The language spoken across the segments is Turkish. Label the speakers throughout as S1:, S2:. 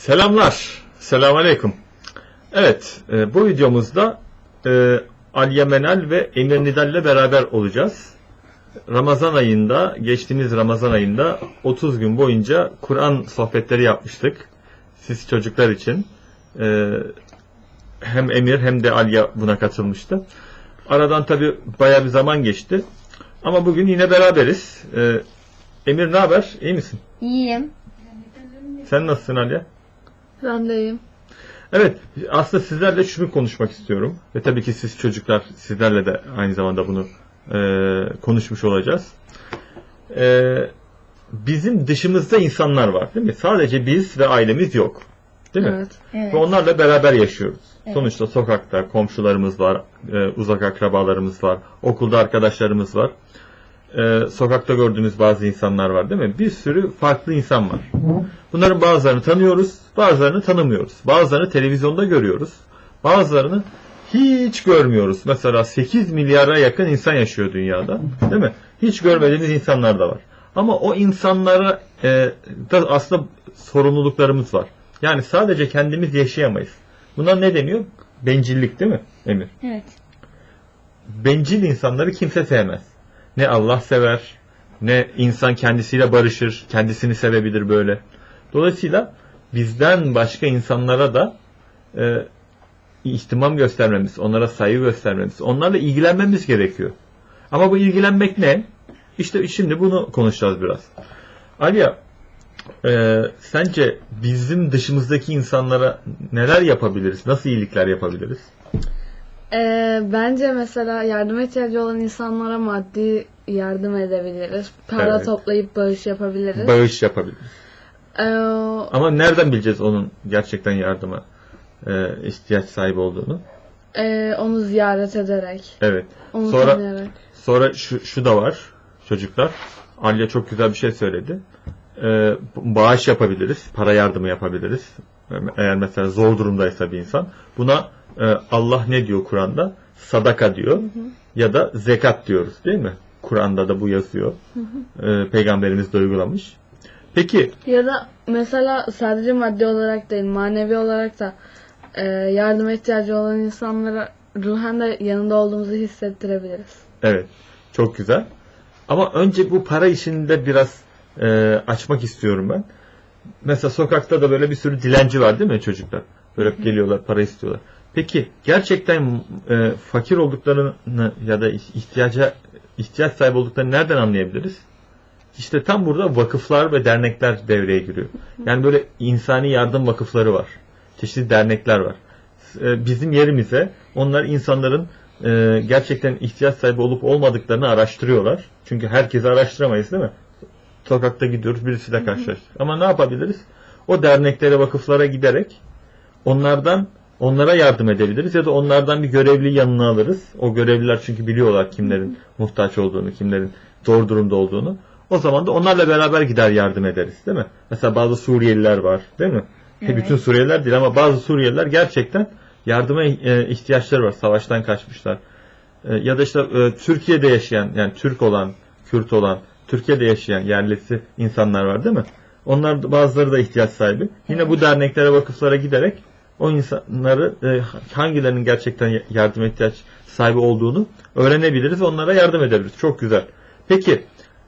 S1: Selamlar. Selamünaleyküm. Evet, e, bu videomuzda e, Alya Menal ve Emir Nidal ile beraber olacağız. Ramazan ayında, geçtiğimiz Ramazan ayında 30 gün boyunca Kur'an sohbetleri yapmıştık. Siz çocuklar için. E, hem Emir hem de Alya buna katılmıştı. Aradan tabi baya bir zaman geçti. Ama bugün yine beraberiz. E, Emir ne haber? İyi misin?
S2: İyiyim.
S1: Sen nasılsın Alya?
S2: Ben de iyiyim.
S1: Evet, aslında sizlerle şunu konuşmak istiyorum. Ve tabii ki siz çocuklar, sizlerle de aynı zamanda bunu e, konuşmuş olacağız. E, bizim dışımızda insanlar var değil mi? Sadece biz ve ailemiz yok. Değil mi?
S2: Evet.
S1: Ve onlarla beraber yaşıyoruz.
S2: Evet.
S1: Sonuçta sokakta komşularımız var, e, uzak akrabalarımız var, okulda arkadaşlarımız var. E, sokakta gördüğümüz bazı insanlar var değil mi? Bir sürü farklı insan var. Bunların bazılarını tanıyoruz, bazılarını tanımıyoruz. Bazılarını televizyonda görüyoruz, bazılarını hiç görmüyoruz. Mesela 8 milyara yakın insan yaşıyor dünyada, değil mi? Hiç görmediğimiz insanlar da var. Ama o insanlara e, da aslında sorumluluklarımız var. Yani sadece kendimiz yaşayamayız. Buna ne deniyor? Bencillik değil mi Emir?
S2: Evet.
S1: bencil insanları kimse sevmez. Ne Allah sever, ne insan kendisiyle barışır, kendisini sevebilir böyle. Dolayısıyla bizden başka insanlara da e, ihtimam göstermemiz, onlara saygı göstermemiz, onlarla ilgilenmemiz gerekiyor. Ama bu ilgilenmek ne? İşte şimdi bunu konuşacağız biraz. Aliya, e, sence bizim dışımızdaki insanlara neler yapabiliriz? Nasıl iyilikler yapabiliriz?
S2: Ee, bence mesela yardıma ihtiyacı olan insanlara maddi yardım edebiliriz. Para
S1: Evet.
S2: toplayıp bağış yapabiliriz.
S1: Bağış yapabiliriz.
S2: Ee,
S1: Ama nereden bileceğiz onun gerçekten yardıma e, ihtiyaç sahibi olduğunu?
S2: e, onu ziyaret ederek,
S1: Evet.
S2: onu
S1: Sonra-
S2: tanıyarak.
S1: Sonra şu, şu da var çocuklar. Alya çok güzel bir şey söyledi. E, bağış yapabiliriz. Para yardımı yapabiliriz. Eğer mesela zor durumdaysa bir insan. Buna e, Allah ne diyor Kur'an'da? Sadaka diyor. Ya da zekat diyoruz değil mi? Kur'an'da da bu yazıyor. E, Peygamberimiz de uygulamış. Peki
S2: Ya da mesela sadece maddi olarak değil, manevi olarak da e, yardıma ihtiyacı olan insanlara ruhen de yanında olduğumuzu hissettirebiliriz.
S1: Evet. Çok güzel. Ama önce bu para işinde biraz e, açmak istiyorum ben. Mesela sokakta da böyle bir sürü dilenci var değil mi çocuklar? Böyle geliyorlar para istiyorlar. Peki gerçekten e, fakir olduklarını ya da ihtiyaca ihtiyaç sahibi olduklarını nereden anlayabiliriz? İşte tam burada vakıflar ve dernekler devreye giriyor. Yani böyle insani yardım vakıfları var. Çeşitli dernekler var. E, Bizim yerimize onlar insanların e, gerçekten ihtiyaç sahibi olup olmadıklarını araştırıyorlar. Çünkü herkesi araştıramayız değil mi? Sokakta gidiyoruz birisiyle karşılaştık. Ama ne yapabiliriz? O derneklere, vakıflara giderek onlardan onlara yardım edebiliriz ya da onlardan bir görevli yanına alırız. O görevliler çünkü biliyorlar kimlerin muhtaç olduğunu, kimlerin zor durumda olduğunu. O zaman da onlarla beraber gider yardım ederiz değil mi? Mesela bazı Suriyeliler var değil mi?
S2: Evet.
S1: Bütün Suriyeliler değil ama bazı Suriyeliler gerçekten yardıma e, ihtiyaçları var. Savaştan kaçmışlar. E, ya da işte e, Türkiye'de yaşayan yani Türk olan, Kürt olan, Türkiye'de yaşayan yerlisi insanlar var değil mi? Onlar bazıları da ihtiyaç sahibi. Yine bu derneklere, vakıflara giderek o insanları e, hangilerinin gerçekten yardıma ihtiyaç sahibi olduğunu öğrenebiliriz. Onlara yardım edebiliriz. Çok güzel. Peki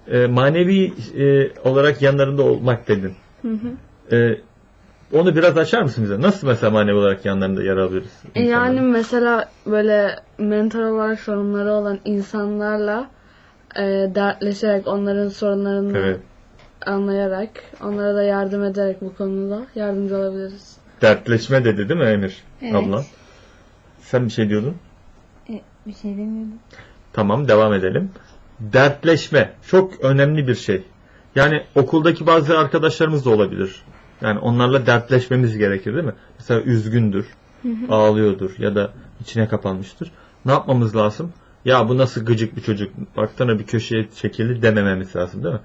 S1: e, manevi e, olarak yanlarında olmak dedin.
S2: Hı hı.
S1: E, onu biraz açar mısın bize? Nasıl mesela manevi olarak yanlarında yer alabiliriz?
S2: Yani mesela böyle mental olarak sorunları olan insanlarla e, dertleşerek onların sorunlarını
S1: Evet.
S2: anlayarak onlara da yardım ederek bu konuda yardımcı olabiliriz.
S1: Dertleşme dedi değil mi Emir?
S2: Evet.
S1: Abla. Sen bir şey diyordun.
S2: bir şey demiyordum.
S1: Tamam devam edelim. Dertleşme çok önemli bir şey. Yani okuldaki bazı arkadaşlarımız da olabilir. Yani onlarla dertleşmemiz gerekir değil mi? Mesela üzgündür, ağlıyordur ya da içine kapanmıştır. Ne yapmamız lazım? Ya bu nasıl gıcık bir çocuk, baksana bir köşeye çekildi demememiz lazım değil mi?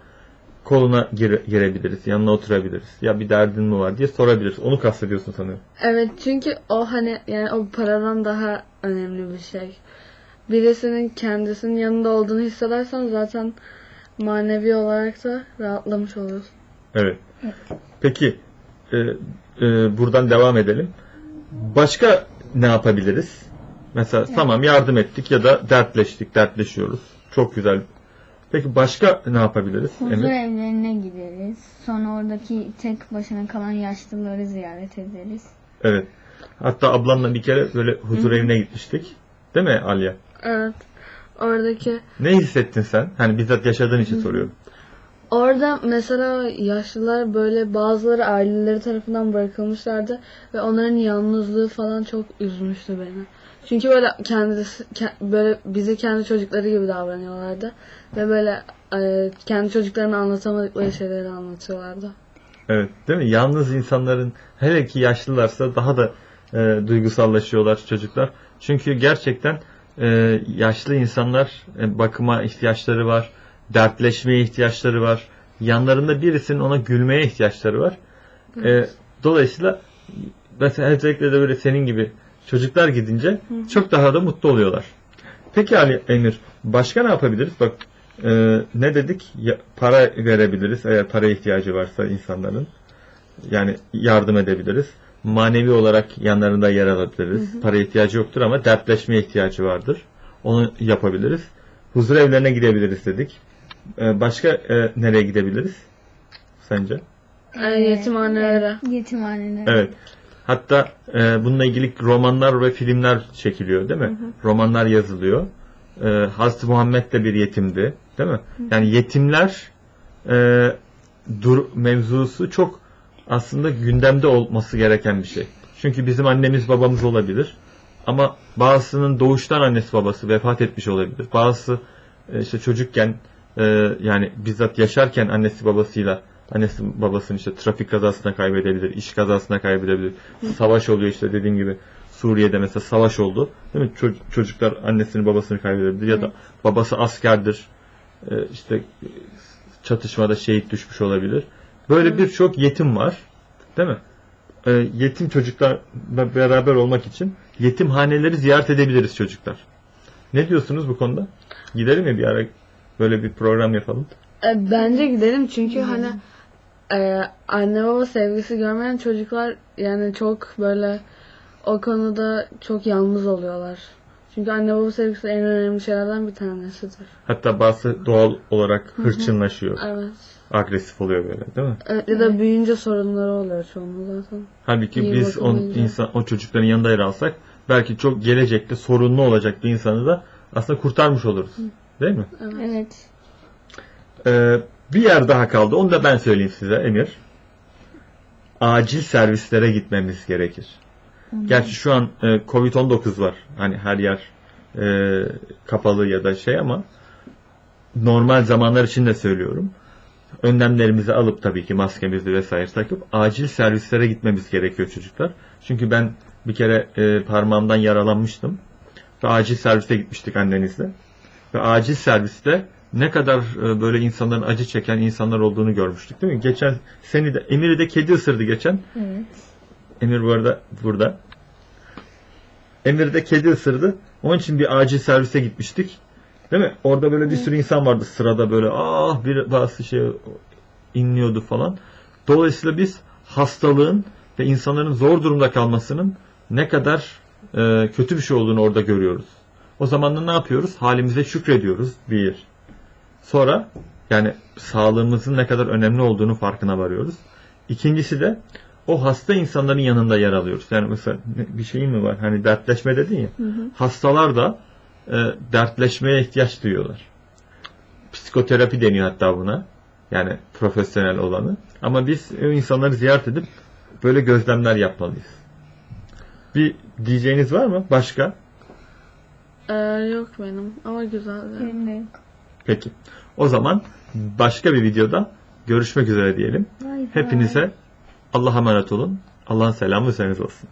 S1: Koluna gire- girebiliriz, yanına oturabiliriz. Ya bir derdin mi var diye sorabiliriz. Onu kastediyorsun sanıyorum.
S2: Evet çünkü o hani yani o paradan daha önemli bir şey. Birisinin kendisinin yanında olduğunu hissedersen zaten manevi olarak da rahatlamış olursun.
S1: Evet. Peki e, e, buradan devam edelim. Başka ne yapabiliriz? Mesela tamam yardım ettik ya da dertleştik, dertleşiyoruz. Çok güzel. Peki başka ne yapabiliriz?
S3: Huzur
S1: Emir?
S3: evlerine gideriz. Sonra oradaki tek başına kalan yaşlıları ziyaret ederiz.
S1: Evet. Hatta ablamla bir kere böyle huzur evine gitmiştik. Değil mi Alya?
S2: Evet. Oradaki
S1: Ne hissettin sen? Hani bizzat yaşadığın için soruyorum.
S2: Orada mesela yaşlılar böyle bazıları aileleri tarafından bırakılmışlardı ve onların yalnızlığı falan çok üzmüştü beni. Çünkü böyle kendisi ke- böyle bize kendi çocukları gibi davranıyorlardı ve böyle e, kendi çocuklarına anlatamadıkları şeyleri anlatıyorlardı.
S1: Evet, değil mi? Yalnız insanların hele ki yaşlılarsa daha da e, duygusallaşıyorlar çocuklar. Çünkü gerçekten e, yaşlı insanlar e, bakıma ihtiyaçları var, dertleşmeye ihtiyaçları var. Yanlarında birisinin ona gülmeye ihtiyaçları var. E, dolayısıyla mesela özellikle de böyle senin gibi çocuklar gidince çok daha da mutlu oluyorlar. Peki Ali Emir, başka ne yapabiliriz? Bak e, ne dedik? Ya- para verebiliriz eğer para ihtiyacı varsa insanların. Yani yardım edebiliriz. Manevi olarak yanlarında yer alabiliriz. Para ihtiyacı yoktur ama dertleşmeye ihtiyacı vardır. Onu yapabiliriz. Huzur evlerine gidebiliriz dedik. E, başka e, nereye gidebiliriz? Sence?
S2: E, yetimhanelere.
S3: Yetimhaneler.
S1: Evet. Hatta e, bununla ilgili romanlar ve filmler çekiliyor değil mi? Romanlar yazılıyor. E, Hazreti Muhammed de bir yetimdi. Değil mi? Yani yetimler e, dur mevzusu çok aslında gündemde olması gereken bir şey. Çünkü bizim annemiz babamız olabilir. Ama bazısının doğuştan annesi babası vefat etmiş olabilir. Bazısı e, işte çocukken e, yani bizzat yaşarken annesi babasıyla annesi babasını işte trafik kazasına kaybedebilir, iş kazasına kaybedebilir. Savaş oluyor işte dediğim gibi Suriye'de mesela savaş oldu. Değil mi? Ço- çocuklar annesini babasını kaybedebilir ya da babası askerdir. E, işte çatışmada şehit düşmüş olabilir. Böyle birçok yetim var. Değil mi? E, yetim çocuklarla beraber olmak için yetimhaneleri ziyaret edebiliriz çocuklar. Ne diyorsunuz bu konuda? Gidelim mi bir ara böyle bir program yapalım?
S2: E, bence gidelim çünkü hani e, anne baba sevgisi görmeyen çocuklar yani çok böyle o konuda çok yalnız oluyorlar. Çünkü anne baba sevgisi en önemli şeylerden bir tanesidir.
S1: Hatta bazı doğal olarak hırçınlaşıyor.
S2: Evet.
S1: Agresif oluyor böyle değil mi?
S2: Evet, ya da büyüyünce sorunları oluyor çoğunun zaten.
S1: Halbuki
S2: İyi
S1: biz
S2: bakamayınca.
S1: insan, o çocukların yanında yer alsak belki çok gelecekte sorunlu olacak bir insanı da aslında kurtarmış oluruz. Değil mi?
S3: Evet.
S1: Ee, bir yer daha kaldı. Onu da ben söyleyeyim size Emir. Acil servislere gitmemiz gerekir. Gerçi şu an e, Covid-19 var. Hani her yer e, kapalı ya da şey ama normal zamanlar için de söylüyorum. Önlemlerimizi alıp tabii ki maskemizi vesaire takıp acil servislere gitmemiz gerekiyor çocuklar. Çünkü ben bir kere e, parmağımdan yaralanmıştım. Ve acil servise gitmiştik annenizle. Ve acil serviste ne kadar e, böyle insanların acı çeken insanlar olduğunu görmüştük değil mi? Geçen seni de Emir'i de kedi ısırdı geçen.
S3: Evet.
S1: Emir bu arada burada. Emir de kedi ısırdı. Onun için bir acil servise gitmiştik. Değil mi? Orada böyle bir sürü insan vardı sırada böyle ah bir bazı şey inliyordu falan. Dolayısıyla biz hastalığın ve insanların zor durumda kalmasının ne kadar e, kötü bir şey olduğunu orada görüyoruz. O zaman da ne yapıyoruz? Halimize şükrediyoruz. Bir. Sonra yani sağlığımızın ne kadar önemli olduğunu farkına varıyoruz. İkincisi de o hasta insanların yanında yer alıyoruz. Yani mesela bir şeyin mi var? Hani dertleşme dedin ya. Hastalar da e, dertleşmeye ihtiyaç duyuyorlar. Psikoterapi deniyor hatta buna. Yani profesyonel olanı. Ama biz o insanları ziyaret edip böyle gözlemler yapmalıyız. Bir diyeceğiniz var mı? Başka?
S2: E, yok benim ama güzeldi.
S3: Benim de yok.
S1: Peki. O zaman başka bir videoda görüşmek üzere diyelim.
S3: Bay.
S1: Hepinize Allah'a emanet olun. Allah'ın selamı üzerinize olsun.